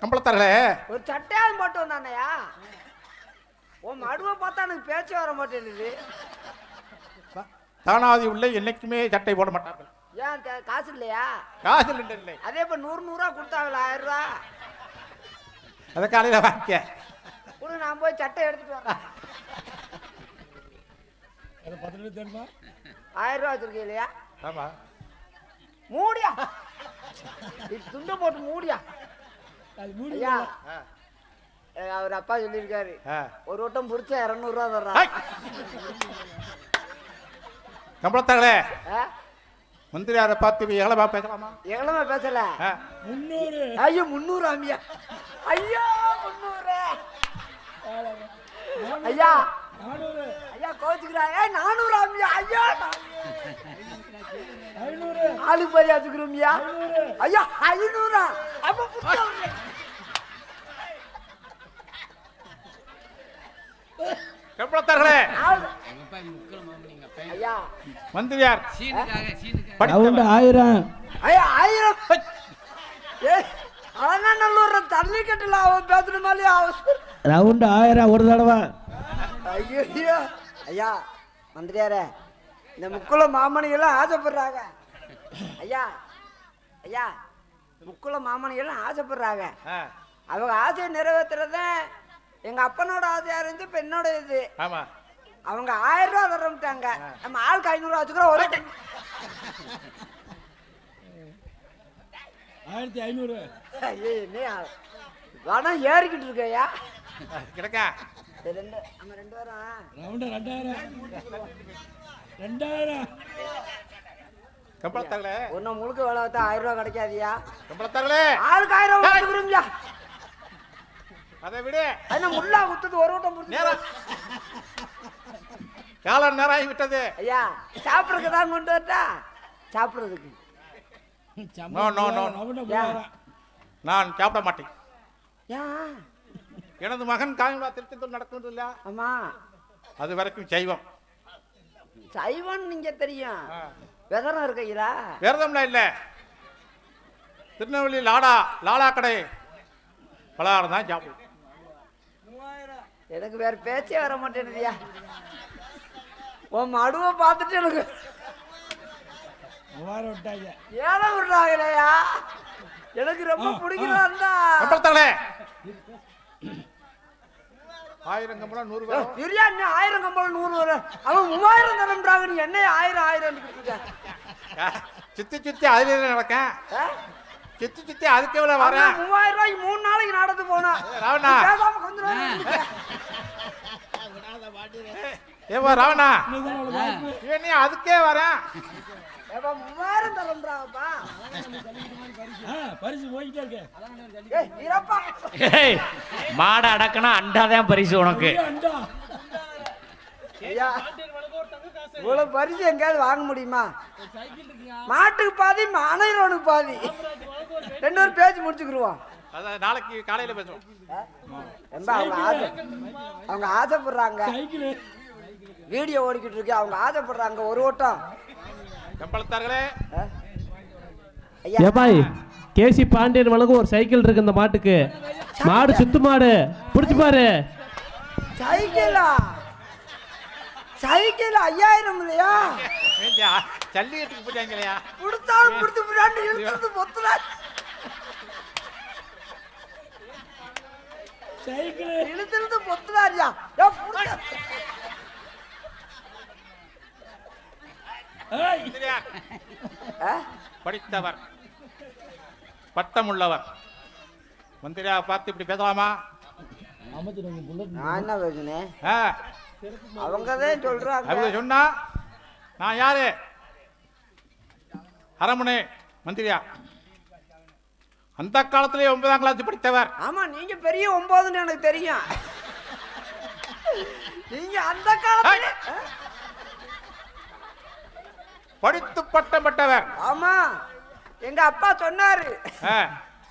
கம்பளத்தார்களே. ஒரு சட்டையாவது போட்டு வந்தானயா? உன் மடுவை பார்த்தா எனக்கு பேச்சு வர மாட்டேங்குது. தானாதி உள்ள என்னைக்குமே சட்டை போட மாட்டார்கள். ஏன் காசு இல்லையா? காசில் இல்லை. அதே இப்போ நூறு நூறுரூவா கொடுத்தாங்களா ஆயிரம் ரூபா? அதை காலையில் வாங்கிக்க கூட நான் போய் சட்டை எடுத்துட்டு வரேன். அதை பத்து தெரியுமா? ஆயிரம் ரூபா வச்சிருக்கீங்க இல்லையா? ஆமா. மூடியா? இது துண்டை போட்டு மூடியா? ஐயா. அவர் அப்பா சொல்லியிருக்காரு. ஒரு வட்டம் பிடிச்சா இரநூறுவா தர்றான் ஆ? மந்திரியாரை பார்த்து ஏழமா பேசலாமா? எவ்வளவு பேசல. முன்னூறு ஐயோ முந்நூறு ஆமியா. ஐயோ முந்நூறு. ஐயா. ஐயா கோச்சுக்கிறா ஏ நானூறு ஆமியா. ஐயா ஆளு பரியா வச்சுக்கிறோமியா ஐயா ஐநூறா? அப்ப மந்திரியார் ரவுண்டு படித்தவர். ஆயிரம். ஐயா ஆயிரம். ஏ அலங்காநல்லூர் தள்ளி கட்டல அவன் பேசுற மாதிரி அவன் ரவுண்டு ஆயிரம் ஒரு தடவை. ஐயோ ஐயோ. ஐயா மந்திரியாரே இந்த முக்குள மாமணிகள்லாம் ஆசைப்படுறாங்க. ஐயா ஐயா முக்குள மாமணிகள்லாம் ஆசைப்படுறாங்க. ஆ. அவங்க ஆசையை நிறைவேற்றுறது எங்க அப்பனோட ஆசையா இருந்துச்சு இப்ப என்னோட இது ஆமா. அவங்க ஆயிரம் ரூபா தரமிட்டாங்க நம்ம ஆளுக்கு ஐநூறுவா வச்சுக்கிறோம் ஒரே ஆயிரத்தி ஐநூறு. வனம் ஏறிக்கிட்டு இருக்கையா கிடக்கா? ரெண்டு நம்ம ரெண்டு பேரும் ரவுண்டு ரெண்டாயிரம். ரெண்டாயிரம். கம்பளத்தார்களே ஒன்னும் முழுக்க வேலை பார்த்தா ஆயிரம் ரூபா கிடைக்காதியா? கம்பளத்தார்களே ஆளுக்கு ஆயிரம் ரூபா கொடுக்குறோம்யா அதை விடு. என்ன முள்ளா குத்துது ஒரு வட்டம் நேரம் காலம் நேரம் ஆகி விட்டது ஐயா சாப்பிட்றதுக்கு தான் கொண்டு வரட்டா? சாப்பிட்றதுக்கு. No, no, no. ரவுண்டு யா. மூவாயிரம் நான் சாப்பிட மாட்டேன். ஏன் எனது மகன் காயங்களா திருத்தத்தில் நடக்கிறது இல்ல ஆமா. அது வரைக்கும் செய்வோம் சைவம் நீங்க தெரியும். விதரம் இருக்கையிலா? விரதம்லாம் இல்ல. திருநெல்வேலி லாடா லாலா கடை. பலகாரம் தான் சாப்பிடும் எனக்கு வேற பேச்சே வர மாட்டேனுதியா உன் மடுவை பார்த்துட்டு எனக்கு விட்டாங்க. ஏழை விடுறாங்களேயா எனக்கு ரொம்ப பிடிக்கிறதா ஆயிரம் கம்பளம் நூறு வரும். பிரியாணி ஆயிரம் கம்பளம் நூறு வரும் அவன் மூவாயிரம் தரம்ன்றாங்க நீ என்ன ஆயிரம் ஆயிரம் சுத்தி சுத்தி அதுல நடக்கேன் சுத்தி சுத்தி அதுக்கு எவ்வளவு வரேன் மூவாயிரம் ரூபாய்க்கு மூணு நாளைக்கு நடந்து போனா ராவணா. ஏவா ராவணா. இவன் நீ அதுக்கே வரேன். மூவாயிரம் தரம்ன்றாங்கப்பா ஆ, பரிசு போய்கிட்டே இருக்கு. ஏய் வீரப்பா ஏய், மாடை அடக்குனா அண்டாதான் பரிசு உனக்கு. இவ்வளவு பரிசு எங்கேயாவது வாங்க முடியுமா? மாட்டுக்கு பாதி அனைவனுக்கு பாதி. ரெண்டு பேரும் பேச்சு முடிச்சுக்கிருவோம். அதான் நாளைக்கு காலையில பேசுவோம். அவங்க ஆசை அவங்க ஆசைப்படுறாங்க. சைக்கிள். வீடியோ ஓடிக்கிட்டு இருக்கு. அவங்க ஆசைப்படுறாங்க ஒரு ஓட்டம். ஐயா. ஏபாய் கேசி பாண்டியன் வழங்கும் ஒரு சைக்கிள் இருக்கு இந்த மாட்டுக்கு. மாடு சுத்து மாடு. பிடிச்சு பாரு. சைக்கிளா? சைக்கிள்? ஐயாயிரம் இல்லையா? ஜல்லிக்கட்டுக்கு போயிட்டாங்க இல்லையா கொடுத்தாலும் கொடுத்து விடாண்டு இழுத்து பொத்துல சைக்கிள். இழுத்து இழுத்து பொத்துலாரியா ஏ புடுங்க. ஏய், மந்திரியார் ஆ? படித்தவர். பட்டம் உள்ளவர் மந்திரியா பார்த்து இப்படி பேசலாமா. நான் என்ன பேசுனேன் ஆ, அவங்க தான் சொல்றாங்க. அவங்க சொன்னா நான் யாரு? அரமனை மந்திரியா. அந்த காலத்திலே ஒன்பதாம் கிளாஸ் படித்தவர். ஆமா நீங்க பெரிய ஒன்பதுன்னு எனக்கு தெரியும். நீங்க அந்த காலத்துல படித்து பட்டம் பெற்றவர் ஆமா எங்க அப்பா சொன்னாரு.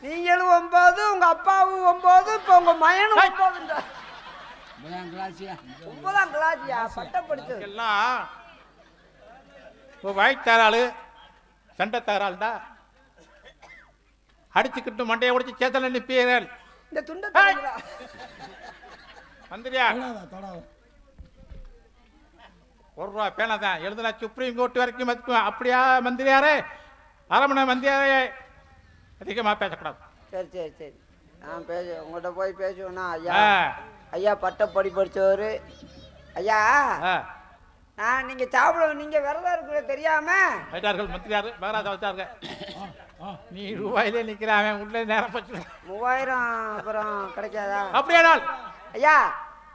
நீங்களும் ஒன்பது உங்க அப்பாவும் ஒன்பது இப்ப உங்க மயனும். ஒன்பது ஒன்பதாம் கிளாஸியா? பட்டம் படிச்சது. எல்லாம் ஒரு வாய்த்தாராளு சண்டை தாராள் தான் அடிச்சுக்கிட்டு மண்டையை உடைச்சு சேத்தல நிற்பீர்கள் இந்த துண்டை? மந்திரியா தொடாத தொடாத. ஒரு ரூபா பேனா தான். எழுதுனா சுப்ரீம் கோர்ட் வரைக்கும் மதிக்கும் அப்படியா மந்திரியாரே? அரமணை மந்திரியாரே? அதிகமாக பேசக்கூடாது. சரி சரி சரி. நான் பேச உங்கள்கிட்ட போய் பேசுவேண்ணா ஐயா? ஐயா பட்டப்படி படிச்சவர். ஐயா. நான் நீங்க சாப்பிட நீங்க விரதம் இருக்கிற தெரியாம? வைத்தார்கள் மந்திரியாரு மகாராஜா வச்சாருங்க. நீ ரூபாயிலே நிக்கிறான் அவன் உள்ளே நேரம் பச்சு. மூவாயிரம் அப்புறம் கிடைக்காதா? அப்படியானால்? ஐயா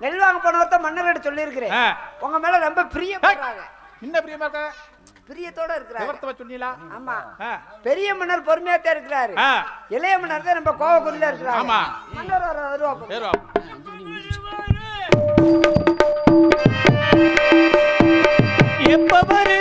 நெல் வாங்க போனவர்த்த மன்னர்கிட்ட சொல்லியிருக்கிறேன். உங்க மேல ரொம்ப பிரியப்படுறாங்க இன்ன பிரியமா இருக்க பிரியத்தோட இருக்கிறாங்க. விவரத்தை சொன்னீங்களா? ஆமா. பெரிய மன்னர் பொறுமையா தான் இருக்கிறாரு இளைய மன்னர் தான் ரொம்ப கோவக்குறில இருக்கிறாங்க ஆமா. மன்னர் வர வருவா. எப்ப வருவாரு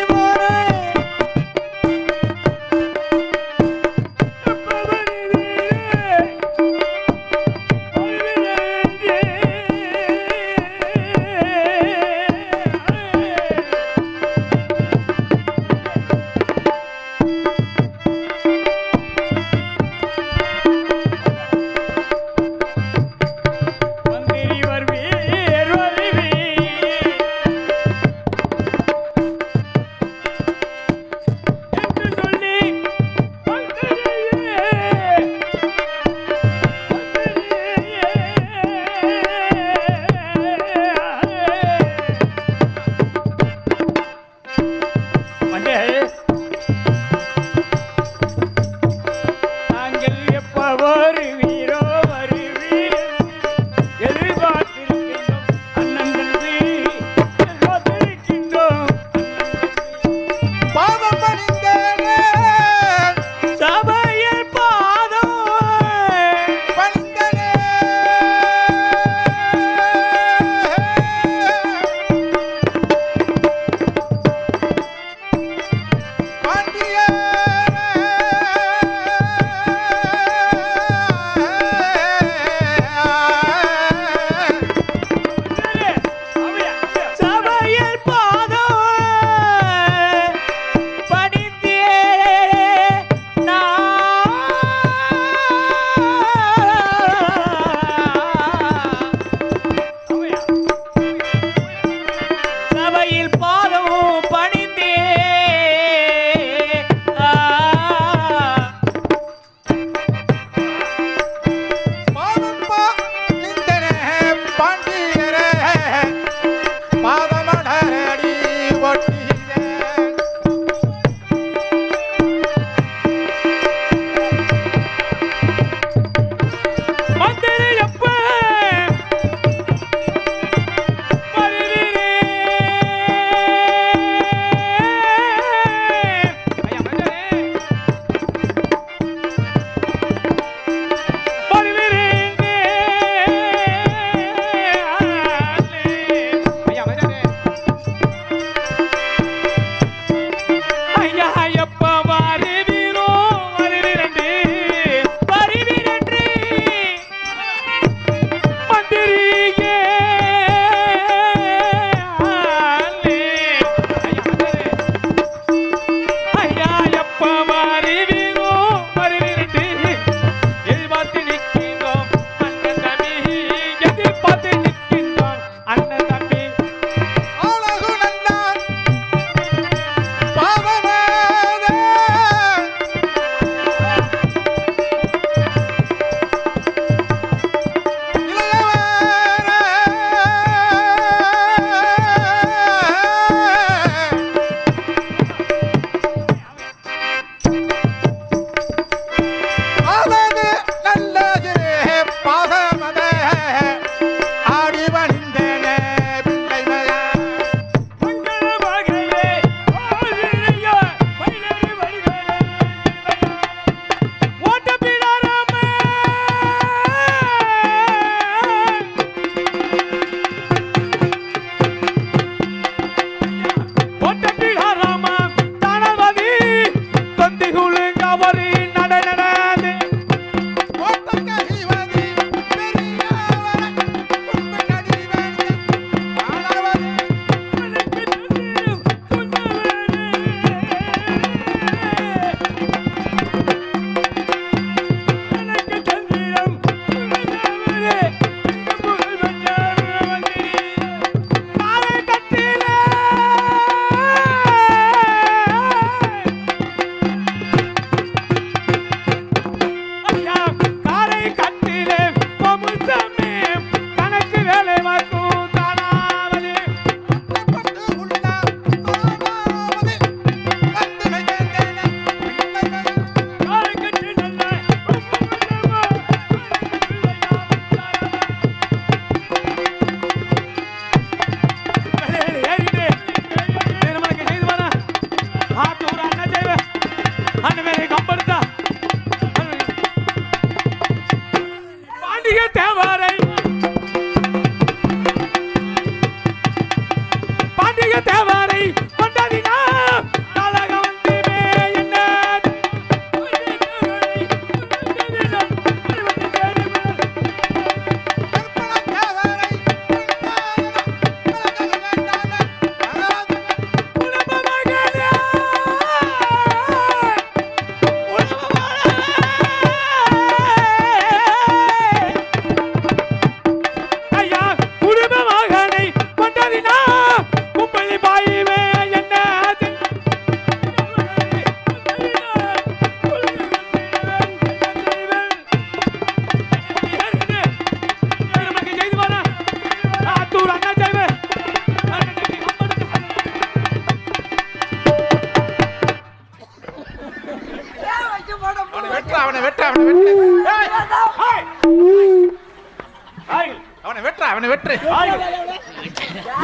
அவனை வெட்டு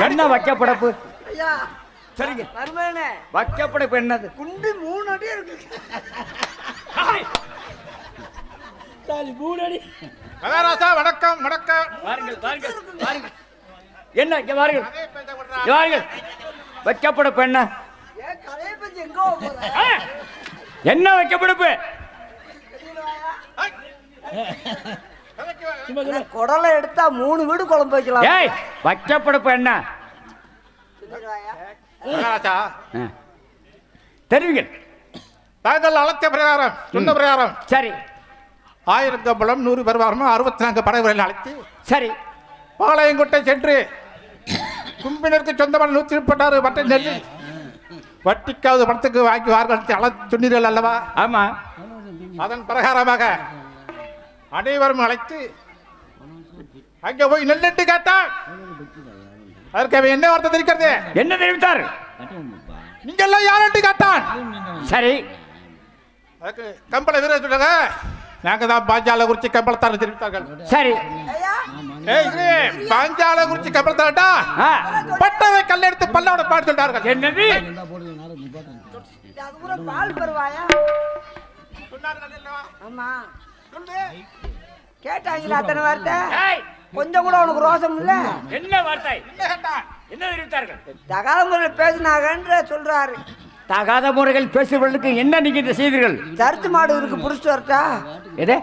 என்ன வைக்கப்படப்பு? ஐயா சரிங்க. மருமகனே வைக்கப்படப்பு என்னது? குண்டு மூணு அடி இருக்கு. மூணு அடி. மகாராஜா வணக்கம் வணக்கம். பாருங்கள் பாருங்கள் பாருங்கள் என்ன இங்க பத்தி எங்க போற? என்ன வைக்கப்படப்பு? குடலை எடுத்தா மூணு வீடு குழம்பு வைக்கலாம். ஏய் வைக்கப்படப்பு என்ன. தெரிவிங்கள். தாங்கள் அழைத்த பிரகாரம் சொன்ன பிரகாரம். சரி. ஆயிரம் கம்பளம் நூறு பெருவாரமும் அறுபத்தி நான்கு படைவர்கள் அழைத்து சரி. பாளையங்கோட்டை சென்று கும்பினருக்கு சொந்தமான நூற்றி முப்பத்தாறு வட்டை நெல் வட்டிக்காவது பணத்துக்கு வாங்கி வார்கள் அள சொன்னீர்கள் அல்லவா? ஆமா. அதன் பிரகாரமாக அனைவரும் அழைத்து அங்கே போய் நெல்லிட்டு கேட்டான் அதற்கு அவன் என்ன வார்த்தை தெரிவிக்கிறது? என்ன தெரிவித்தார்? நீங்கெல்லாம் யாருன்னு கேட்டான்? சரி. அதுக்கு கம்பள வீரர் சொல்லுங்க நாங்க தான் பாஞ்சால குறிச்சி கம்பளத்தார தெரிவித்தார்கள். சரி. பாஞ்சால குறிச்சி கம்பளத்தாரட்டா? ஆ. பட்டவை கல் எடுத்து பல்லோட பாடு சொல்றார்கள். என்னது? சொன்னார்கள். கேட்டாங்களா அத்தனை வார்த்தை? ஏய், கொஞ்சம் கூட உனக்கு ரோசம் இல்ல? என்ன வார்த்தை? என்ன தெரிவித்தார்கள்? தகாத முறையில் பேசினாங்கன்ற சொல்றாரு. தகாத முறைகள் பேசுவதற்கு என்ன நீங்க இந்த செய்தீர்கள்? சர்ச்சு மாடு இருக்கு புடிச்சிட்டு வரட்டா? எது?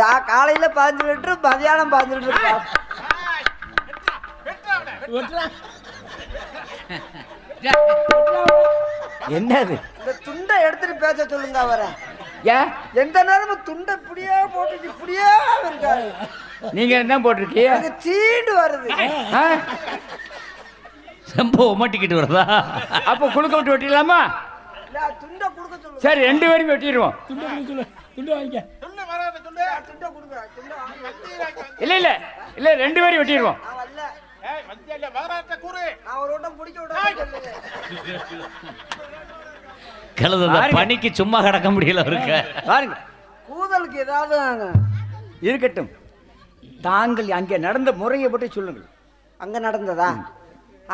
தா காலையில பதினஞ்சு லிட்டரு மதியானம் பதினஞ்சு லிட்டரு என்னது? இந்த துண்டை எடுத்துட்டு பேச சொல்லுங்க அவரை. ஏன் எந்த நேரமும் துண்டை இப்படியே போட்டுட்டு இப்படியே இருக்காரு நீங்க என்ன போட்டிருக்கீங்க? சீண்டு வருது. ஆ? ரொம்ப உமட்டிக்கிட்டு வருதா? அப்போ குழுக்க விட்டு வெட்டிடலாமா? இல்ல, துண்டை கொடுக்க சரி ரெண்டு பேரும் வெட்டிடுவோம். துண்டு கொடுக்க சொல்லு. துண்டு வாங்கிக்க. சொல்லு வராத சொல்லு துண்டை கொடுங்க. துண்டை வாங்க. இல்ல இல்ல. இல்ல ரெண்டு பேரும் வெட்டிடுவோம். நான் ஒரு வட்டம் பிடிக்க விட சொல்லுங்க கழுத. பனிக்கு சும்மா கிடக்க முடியல இருக்க பாருங்க. கூதலுக்கு ஏதாவது இருக்கட்டும். தாங்கள் அங்கே நடந்த முறையை பற்றி சொல்லுங்கள். அங்க நடந்ததா?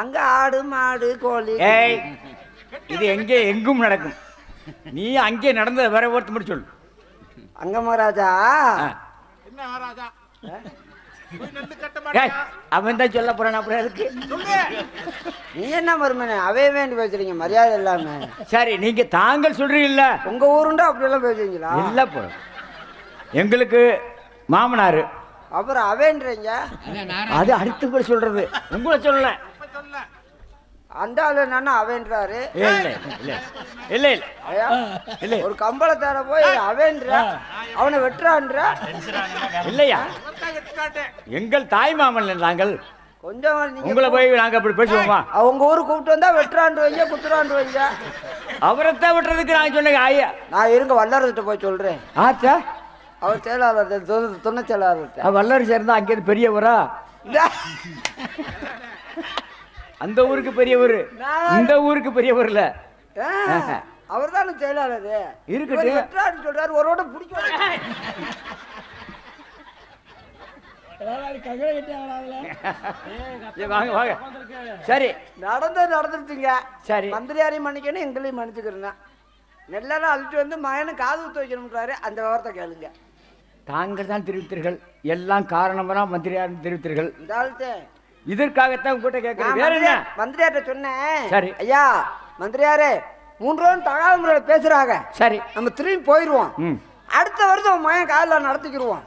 அங்க ஆடு மாடு கோழி. ஏய் இது எங்கே எங்கும் நடக்கும். நீ அங்கே நடந்த வேற ஒருத்த மட்டும் சொல்லு. அங்க மகாராஜா. என்ன மகாராஜா? அவன் தான் சொல்ல போறான் அப்புறம் இருக்கு. நீ என்ன மருமனே அவே வேண்டி பேசுறீங்க மரியாதை இல்லாம. சரி நீங்க தாங்கள் சொல்றீங்கல்ல. உங்க ஊருண்டா அப்படி எல்லாம் பேசுவீங்களா? இல்ல போ. எங்களுக்கு மாமனாரு. அப்புறம் அவேன்றீங்க? அது அடுத்து கூட சொல்றது. உங்களை சொல்லல. அந்த ஆளு என்னன்னா அவேன்றாரு. இல்ல இல்ல இல்ல ஒரு கம்பளத்தார போய் அவேன்ற அவனை வெட்டுறான்ற. இல்லையா? எங்கள் தாய் மாமன் நாங்கள். கொஞ்சம் உங்களை போய் நாங்க அப்படி பேசுவோமா? அவங்க ஊருக்கு கூப்பிட்டு வந்தா வெட்டுறாண்டு வைங்க குத்துறாண்டு வைங்க அவரைத்தான் விட்டுறதுக்கு நான் சொன்னேன் ஐயா நான் இருங்க வல்லரசிட்ட போய் சொல்றேன். ஆச்சா? அவர் செயலாளர் துணை செயலாளர்கிட்ட. வல்லரசு இருந்தா அங்கேருந்து பெரியவரா? அந்த ஊருக்கு பெரியவர். இந்த ஊருக்கு பெரியவர் இல்ல அவர் தானே செயலாளர் இருக்கட்டும். சொல்றாரு ஒரு ஓட்டம் பிடிக்க வாங்க வாங்க. சரி. நடந்தது நடந்துருச்சுங்க. சரி. மந்திரியாரையும் மன்னிக்கணும் எங்களையும் மன்னிச்சுக்கிறேன் நெல்லெல்லாம் அழிச்சு வந்து மகனை காது ஊத்து வைக்கணும்ன்றாரு. அந்த விவரத்தை கேளுங்க. தாங்கள் தான் தெரிவித்தீர்கள். எல்லாம் காரணமெல்லாம் மந்திரியார் தெரிவித்தீர்கள். இதற்காகத்தான் உங்ககிட்ட கேட்கிறேன். வேற என்ன? மந்திரி- மந்திரியார்ட்ட சொன்னேன். சரி. ஐயா மந்திரியாரே மூன்று ரோன் தகவல் முறையில் பேசுறாங்க. சரி. நம்ம திரும்பி போயிடுவோம் அடுத்த வருஷம் மகன் காலில் நடத்திக்கிடுவோம்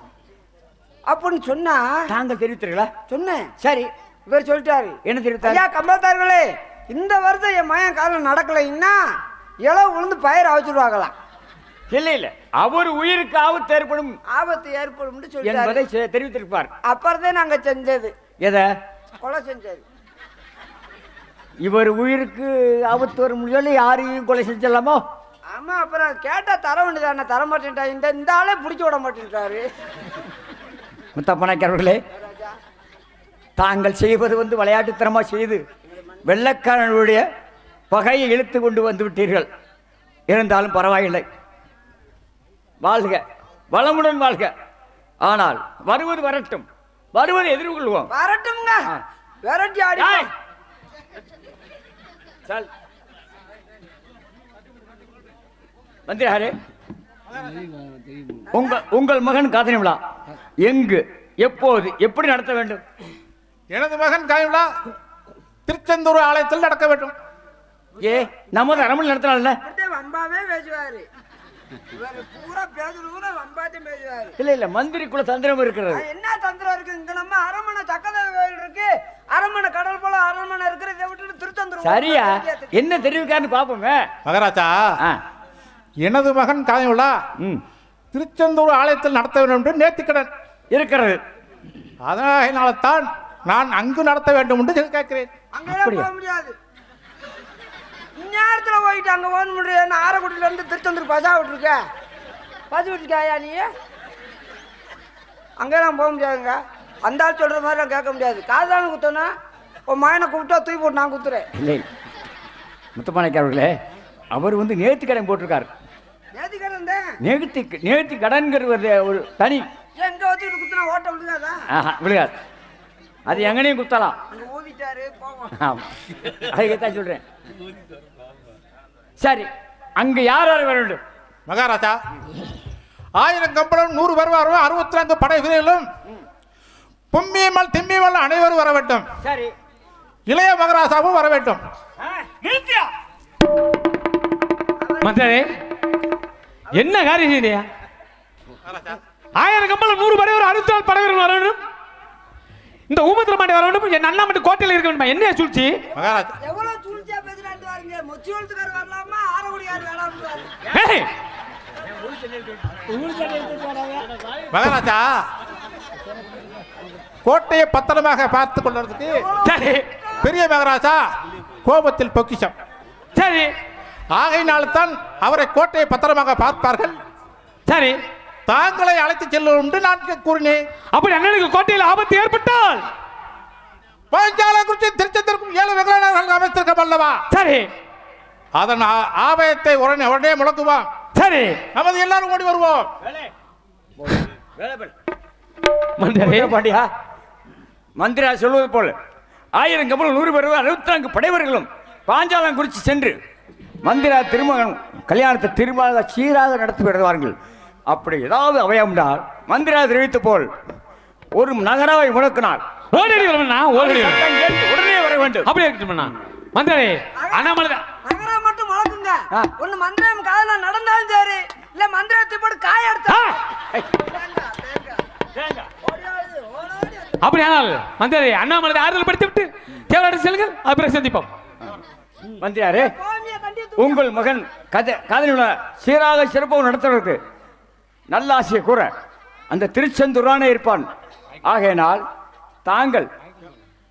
அப்படின்னு சொன்னா தாங்கள் தெரிவித்தீர்களா? சொன்னேன். சரி. இவர் சொல்லிட்டாரு. என்ன தெரிவித்தார்? ஐயா கம்பளத்தார்களே இந்த வருஷம் என் மகன் காலில் நடக்கலைன்னா இளவு விழுந்து பயிர் அவைச்சிடுவாங்களாம் இல்லை இல்லை. அவர் உயிருக்கு ஆபத்து ஏற்படும் ஆபத்து ஏற்படும் என்பதை தெரிவித்திருப்பார். அப்புறதே நாங்க செஞ்சது. எதை? கொலை செஞ்சது இவர் உயிருக்கு ஆபத்து வரும் சொல்லி யாரையும் கொலை செஞ்சலாமோ ஆமா அப்புறம் கேட்டா தர வேண்டியதானே தர மாட்டேன்டா இந்த இந்த ஆளே பிடிச்சி விட மாட்டேன்ட்டாரு. முத்தப்பனாக்கி அவர்களே தாங்கள் செய்வது வந்து விளையாட்டுத்தனமா செய்து வெள்ளக்காரனுடைய பகையை இழுத்து கொண்டு வந்து விட்டீர்கள். இருந்தாலும் பரவாயில்லை. வாழ்க. வளமுடன் வாழ்க. ஆனால் வருவது வரட்டும். வருவது எதிர்கொள்வோம். வரட்டும்ங்க. விரட்டி ஆடி! சல். மந்திரியாரே. உங்க உங்கள் மகன் காதனி விழா. எங்கு எப்போது எப்படி நடத்த வேண்டும்? எனது மகன் காயுலா திருச்செந்தூர் ஆலயத்தில் நடக்க வேண்டும். ஏ நமது அரமல் நடத்தினால வம்பாவே பேசுவாரு. இல்ல இல்ல மந்திரிக்குள்ள தந்திரம் இருக்கிறது. என்ன தந்திரம் இருக்கு? இங்க நம்ம அரண்மனை சக்கதேவ கோயில் இருக்கு. அரண்மனை கடல் போல அரண்மனை இருக்கிற இதை விட்டுட்டு திருச்செந்தூர் சரியா? என்ன தெரிவிக்காருன்னு பாப்போமே. மகாராஜா ஆ, எனது மகன் காயுலா ம். திருச்செந்தூர் ஆலயத்தில் நடத்த வேண்டும் என்று நேர்த்திக்கடன். இருக்கிறது. அதனால தான் நான் அங்கு நடத்த வேண்டும் என்று கேட்கிறேன். அப்படியா? போக முடியாது. இந்நேரத்தில் போயிட்டு அங்கே போக முடியாது நான் திருச்செந்தூர் பசா விட்டுருக்க. பசு விட்டுருக்காயா நீ? அங்கெல்லாம் போக முடியாதுங்க. அந்த ஆள் சொல்கிற மாதிரி நான் கேட்க முடியாது. காதான குத்தோன்னா உன் மகனை கூப்பிட்டா தூக்கி போட்டு நான் குத்துறேன். இல்லை. முத்தப்பானைக்கு அவர்களே அவர் வந்து நேர்த்தி கடன் போட்டிருக்காரு. நேற்று கிடந்தேன் நேர்த்தி நேர்த்தி கடன்கிறது ஒரு தனி. எங்கே வச்சுக்கிட்டு குத்துனா ஓட்ட விழுகாதா? ஆஹா, விழுகாது. அது எங்கனையும் குத்தலாம். ஊதிட்டாரு போவோம். ஆமா. அதுக்குத்தான் சொல்றேன். சரி. அங்க யார் யார் வர வேண்டும்? மகாராஜா ஆயிரம் கம்பளம் நூறு வருவாரும் அறுபத்தி நான்கு படை வீரர்களும் பொம்மியம்மாள் திம்மியம்மாள் அனைவரும் வர வேண்டும். சரி. இளைய மகாராஜாவும் வர வேண்டும். மந்திரே என்ன காரியம் செய்தியா ஆயிரம் கம்பளம் நூறு படை ஒரு அறுபத்தி நாலு படைவர்கள் வர வேண்டும். இந்த ஊமத்திர மாட்டை வர வேண்டும். என் அண்ணா மட்டும் கோட்டையில் இருக்க வேண்டுமா? என்ன சூழ்ச்சி? மகாராஜா. எவ்வளோ சூழ்ச்சியாக பேசுகிறாண்டு மகாராஜா கோட்டையை பத்திரமாக பார்த்து கொள்வதற்கு சரி. பெரிய மகாராஜா கோபத்தில் பொக்கிஷம். சரி. ஆகையினால்தான் அவரை கோட்டையை பத்திரமாக பார்ப்பார்கள். சரி. தாங்களை அழைத்து செல்லும் என்று நான் கூறினேன். அப்படி அண்ணனுக்கு கோட்டையில் ஆபத்து ஏற்பட்டால்? பாஞ்சால குறிச்சி திருச்செந்தூருக்கும் ஏழு வெகுளாளர்கள் அமைத்திருக்க அல்லவா சரி. அதன் ஆ- ஆபயத்தை உடனே உடனே முழக்குவோம் சரி. நமது எல்லாரும் ஓடி வருவோம். மந்திரே. பாண்டியா மந்திரா சொல்வது போல. ஆயிரம் கப்பல் நூறு பேர் அறுபத்தி நான்கு படைவர்களும் பாஞ்சாலம் குறித்து சென்று மந்திரா திருமகன் கல்யாணத்தை திருமண சீராக நடத்தி வருவார்கள். அப்படி ஏதாவது அவயம்னால் மந்திரா தெரிவித்த போல் ஒரு நகராவை முழக்கினார். உடனே வர வேண்டும். அப்படியே இருக்கட்டும்ண்ணா. மந்திரே அண்ணாமலை தான். நகரம் மட்டும் வளர்க்குங்க ஆ. ஒண்ணு மந்திரம் காதல நடந்தாலும் சரி இல்ல மந்திரத்தை போட்டு காய எடுத்தா ஆ! அப்படி ஆனால் மந்திரே அண்ணாமலை ஆறுதல் படுத்தி விட்டு தேவையான செல்லுங்கள் அப்புறம் சந்திப்போம் தண்டி உங்கள் மகன் கதை காதலியுள்ள சீராக சிறப்பாக நடத்துவதற்கு நல்ல ஆசையை கூற அந்த திருச்செந்தூரானே இருப்பான். ஆகையினால் தாங்கள்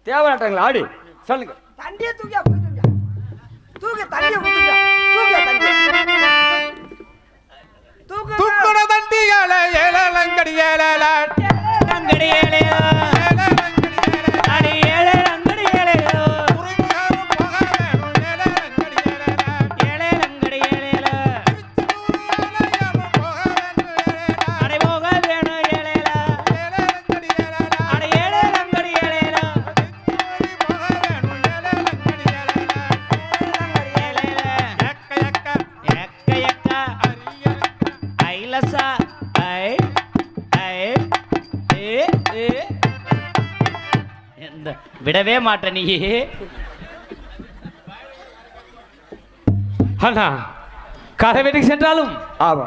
தேவராட்டங்கள் ஆடி சொல்லுங்க தண்டியை போயிட்டு தூக்க தண்டியை தூக்குட தண்டி தூக்கு துக்குட தண்டி ஏழ ஏழங்கடி ஏழல விடவே மாட்ட நீ. அண்ணா கடை வீட்டுக்கு சென்றாலும் ஆமா.